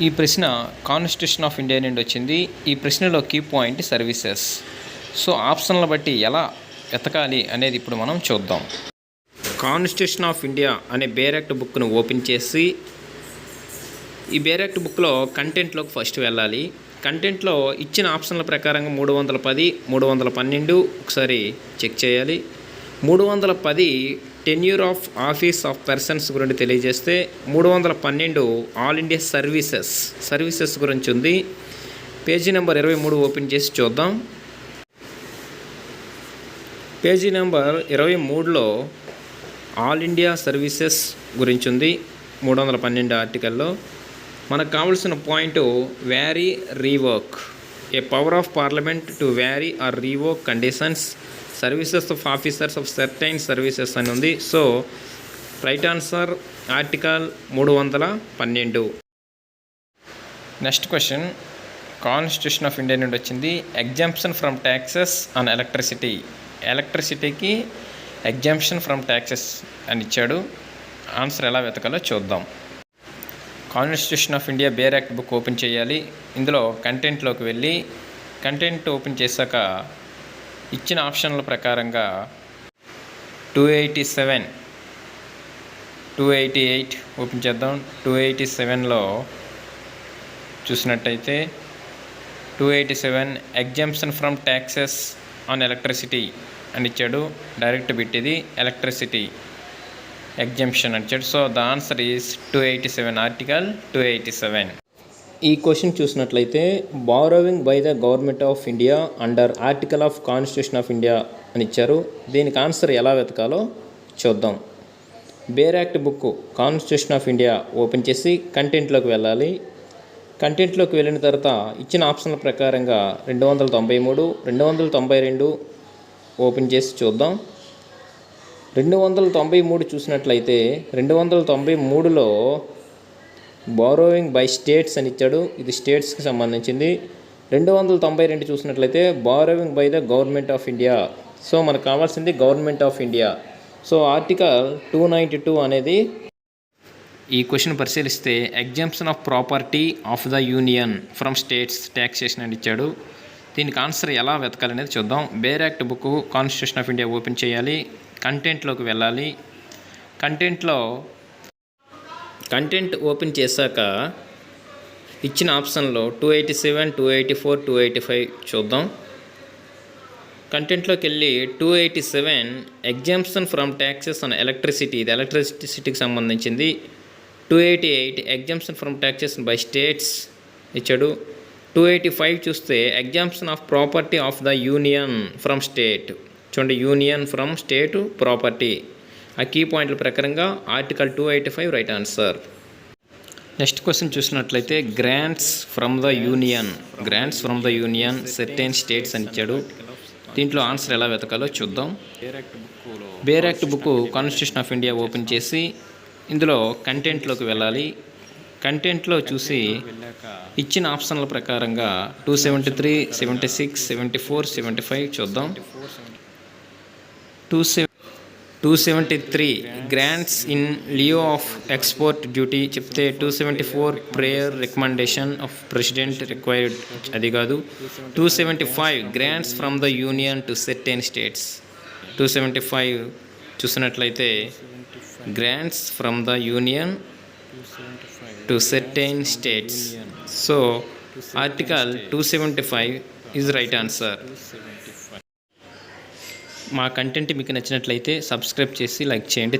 ఈ ప్రశ్న constitution of India నుండి వచ్చింది. ఈ ప్రశ్నలో కీ పాయింట్ సర్వీసెస్ సో ఆప్షన్ల బట్టి ఎలా వెతకాలి అనేది ఇప్పుడు మనం చూద్దాం. కాన్స్టిట్యూషన్ ఆఫ్ ఇండియా అనే బేరెక్ట్ బుక్ను ఓపెన్ చేసి ఈ బేరెక్ట్ బుక్లో కంటెంట్లోకి ఫస్ట్ వెళ్ళాలి. కంటెంట్లో ఇచ్చిన ఆప్షన్ల ప్రకారంగా మూడు వందల పది మూడు వందల పన్నెండు ఒకసారి చెక్ చేయాలి. మూడు వందల పది tenure of office of persons గురించి తెలియజేస్తే మూడు వందల పన్నెండు ఆల్ ఇండియా సర్వీసెస్ సర్వీసెస్ గురించి ఉంది. పేజీ నెంబర్ ఇరవై మూడు ఓపెన్ చేసి చూద్దాం. పేజీ నెంబర్ ఇరవై మూడులో ఆల్ ఇండియా సర్వీసెస్ గురించి ఉంది మూడు వందల పన్నెండు ఆర్టికల్లో మనకు కావాల్సిన point vary revoke A power of parliament to vary or revoke conditions services of officers of certain services అని ఉంది. సో రైట్ ఆన్సర్ ఆర్టికల్ మూడు వందల పన్నెండు. Next question constitution of India నుండి వచ్చింది. Exemption from taxes on electricity ఎలక్ట్రిసిటీకి exemption from taxes అని ఇచ్చాడు. Answer ఎలా వెతకాలో చూద్దాం. Constitution of India bare act book open చేయాలి. ఇందులో కంటెంట్లోకి వెళ్ళి కంటెంట్ ఓపెన్ చేశాక ఇచ్చిన ఆప్షన్ల ప్రకారంగా two eighty seven two eighty eight open చేద్దాం. టూ ఎయిటీ సెవెన్లో చూసినట్టయితే two eighty seven exemption from taxes on electricity అని ఇచ్చాడు. డైరెక్ట్ పెట్టేది ఎలక్ట్రిసిటీ ఎగ్జామ్షన్ అని ఇచ్చాడు. So the answer is two eighty seven article two eighty seven ఈ question చూసినట్లయితే borrowing by the government of India under article of constitution of India అని ఇచ్చారు. దీనికి ఆన్సర్ ఎలా వెతకాలో చూద్దాం. Bare act book constitution of India open చేసి కంటెంట్లోకి వెళ్ళాలి. కంటెంట్లోకి వెళ్ళిన తర్వాత ఇచ్చిన ఆప్షన్ల ప్రకారంగా రెండు వందల తొంభై మూడు రెండు వందల తొంభై రెండు ఓపెన్ చేసి చూద్దాం. రెండు వందల తొంభై మూడు చూసినట్లయితే రెండు వందల తొంభై మూడులో బారోయింగ్ బై స్టేట్స్ అని ఇచ్చాడు. ఇది స్టేట్స్కి సంబంధించింది. రెండు వందల తొంభై రెండు చూసినట్లయితే borrowing by the government of India so మనకు కావాల్సింది government of India so article two ninety two అనేది ఈ క్వశ్చన్ పరిశీలిస్తే exemption of property of the union from states taxation అని ఇచ్చాడు. దీనికి ఆన్సర్ ఎలా వెతకాలనేది చూద్దాం. Bare act book constitution of India open చేయాలి. కంటెంట్లోకి వెళ్ళాలి. కంటెంట్లో కంటెంట్ ఓపెన్ చేశాక ఇచ్చిన ఆప్షన్లో two eighty seven two eighty four two eighty five చూద్దాం. కంటెంట్లోకి వెళ్ళి two eighty seven exemption from taxes on electricity. ఇది ఎలక్ట్రిసిటీకి సంబంధించింది. Two eighty eight exemption from taxes by states ఇచ్చాడు. టూ ఎయిటీ ఫైవ్ చూస్తే exemption of property of the union from state. చూడండి union from state property. ఆ key పాయింట్ల ప్రకారంగా article two eighty five right answer next question చూసినట్లయితే grants from the union grants from the union certain states అని ఇచ్చాడు దీంట్లో answer ఎలా వెతకాలో చూద్దాం. Bare act book constitution of India open చేసి ఇందులో కంటెంట్లోకి వెళ్ళాలి. కంటెంట్లో చూసి ఇచ్చిన ఆప్షన్ల ప్రకారంగా two seventy three seventy six seventy four seventy five చూద్దాం. Two seven two seventy three grants in lieu of export duty చెప్తే two seventy four prior recommendation of president required. అది కాదు two seventy five grants from the union to certain states. Two seventy five చూసినట్లయితే grants from the union to certain states. So article two seventy five is right answer మా content మీకు నచ్చినట్లయితే subscribe చేసి like చేయండి.